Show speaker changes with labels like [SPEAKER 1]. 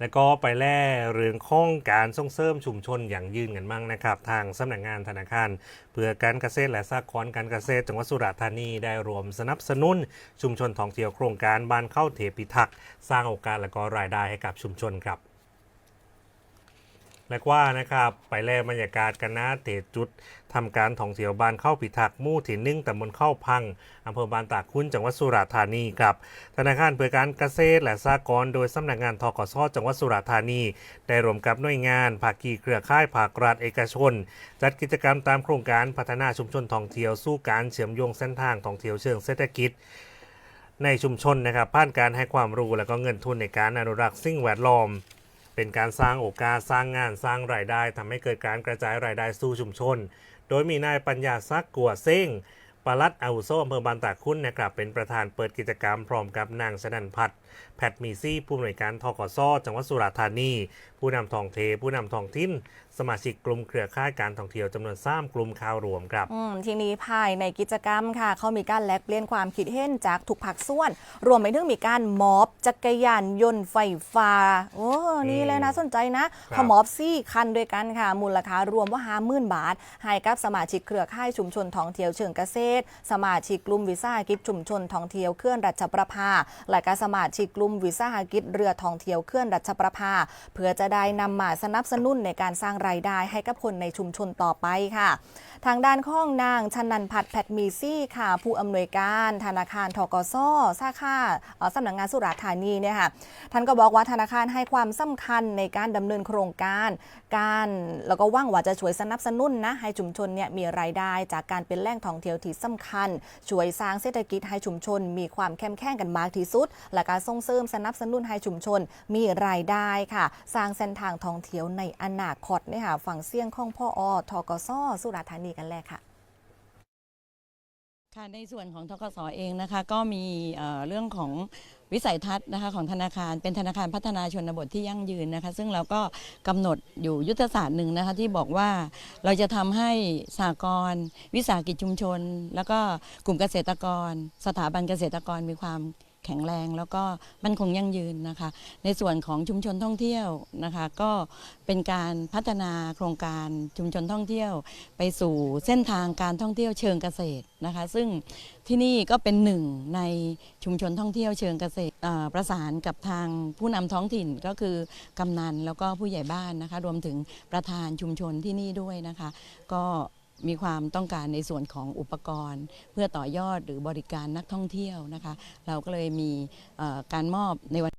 [SPEAKER 1] แล้วก็ไปแล่เรื่องข้องการส่งเสริมชุมชนอย่างยืนกันมั่งนะครับ ทางสำนักงานธนาคาร เพื่อการเกษตรและสหกรณ์การเกษตรจังหวัดสุราษฎร์ธานีได้รวมสนับสนุนชุมชนท่องเที่ยวโครงการบ้านเข้าเทพิทักษ์สร้างโอกาสและก็รายได้ให้กับชุมชนครับ และว่านะครับไปแลบรรยากาศกันนะเตจุดทำการท่องเที่ยวบานเข้าพิทักมู่ที่หนึ่งตำบลเข้าพังอำเภอบานตากคุ้นจังหวัดสุราษฎร์ธานีครับธนาคารเพื่อการเกษตรและสหกรณ์โดยสำนักงานทกสจังหวัดสุราษฎร์ธานี ได้รวมกับหน่วยงานภาคีเครือข่ายภาครัฐเอกชน จัดกิจกรรมตามโครงการพัฒนาชุมชนท่องเที่ยวสู่การเชื่อมโยงเส้นทางท่องเที่ยวเชิงเศรษฐกิจในชุมชนนะครับผ่านการให้ความรู้และก็เงินทุนในการอนุรักษ์สิ่งแวดล้อม เป็นการสร้างโอกาสสร้างงานสร้างรายได้ทำให้เกิดการกระจายรายได้สู่ชุมชน โดยมีนายปัญญาซักกัวเซ้ง ปลัดอาวุโสอำเภอบานตากคุ้นนะครับเป็นประธานเปิดกิจกรรมพร้อมกับนางชนันพัฒน์แพทมีซี่ผู้อำนวยการทกสจังหวัดสุราษฎร์ธานี ผู้นำท้องเท ผู้นำท้องถิ่นสมาชิกกลุ่มเครือข่ายการท่องเที่ยวจำนวนสามกลุ่มข่าวรวมครับ
[SPEAKER 2] อืมทีนี้ภายในกิจกรรมค่ะ เขามีการแลกเปลี่ยนความคิดเห็นจากทุกภาคส่วน รวมไปถึงมีการมอบจักรยานยนต์ไฟฟ้าโอ้นี่เลยนะสนใจนะเขามอบซี่คันด้วยกันค่ะมูลค่ารวมว่าห้าหมื่นบาท ให้กับสมาชิกเครือข่ายชุมชนท่องเที่ยวเชิงเกษตรสมาชิกกลุ่มวิสาหกิจชุมชนท่องเที่ยวเคลื่อนรัชประภา และก็สมาชิกกลุ่มวิสาหกิจเรือท่องเที่ยวเคลื่อนรัชประภา เพื่อจะได้นำมาสนับสนุนในการสร้างรายได้ให้กับคนในชุมชนต่อไปค่ะ ทางด้านข้องนางชนันพัฒน์แพทมีซี่ค่ะ ผู้อำนวยการธนาคารทกสสาขาเอ่อสำนักงานสุราษฎร์ธานีเนี่ยค่ะท่านก็บอกว่าธนาคารให้ความสำคัญในการดำเนินโครงการ การแล้วก็ว่างว่าจะช่วยสนับสนุนนะให้ชุมชนเนี่ยมีรายได้จากการเป็นแหล่งท่องเที่ยวที่สำคัญ ช่วยสร้างเศรษฐกิจให้ชุมชน มีความเข้มแข็งกันมากที่สุด และการส่งเสริมสนับสนุนให้ชุมชน มีรายได้ค่ะ สร้างเส้นทางท่องเที่ยวในอนาคตเนี่ยค่ะฝั่งเสียงของพ่ออทกศสุราธานีกันแรกค่ะ
[SPEAKER 3] ค่ะในส่วนของทกศเองนะคะก็มีเรื่องของ วิสัยทัศน์นะคะของธนาคารเป็นธนาคารพัฒนาชนบทที่ยั่งยืนนะคะ ซึ่งเราก็กำหนดอยู่ยุทธศาสตร์หนึ่งนะคะที่บอกว่าเราจะทำให้สากรวิสาหกิจชุมชน แล้วก็กลุ่มเกษตรกร สถาบันเกษตรกรมีความ แข็งแรง แล้วก็มันคงยั่งยืนนะคะ ในส่วนของชุมชนท่องเที่ยวนะคะ ก็เป็นการพัฒนาโครงการชุมชนท่องเที่ยว ไปสู่เส้นทางการท่องเที่ยวเชิงเกษตรนะคะ ซึ่งที่นี่ก็เป็นหนึ่งในชุมชนท่องเที่ยวเชิงเกษตรประสานกับทางผู้นำท้องถิ่นก็คือกำนันแล้วก็ผู้ใหญ่บ้านนะคะ รวมถึงประธานชุมชนที่นี่ด้วยนะคะ ก็ มีความต้องการในส่วนของอุปกรณ์ เพื่อต่อยอดหรือบริการนักท่องเที่ยวนะคะ เราก็เลยมีการมอบในวัน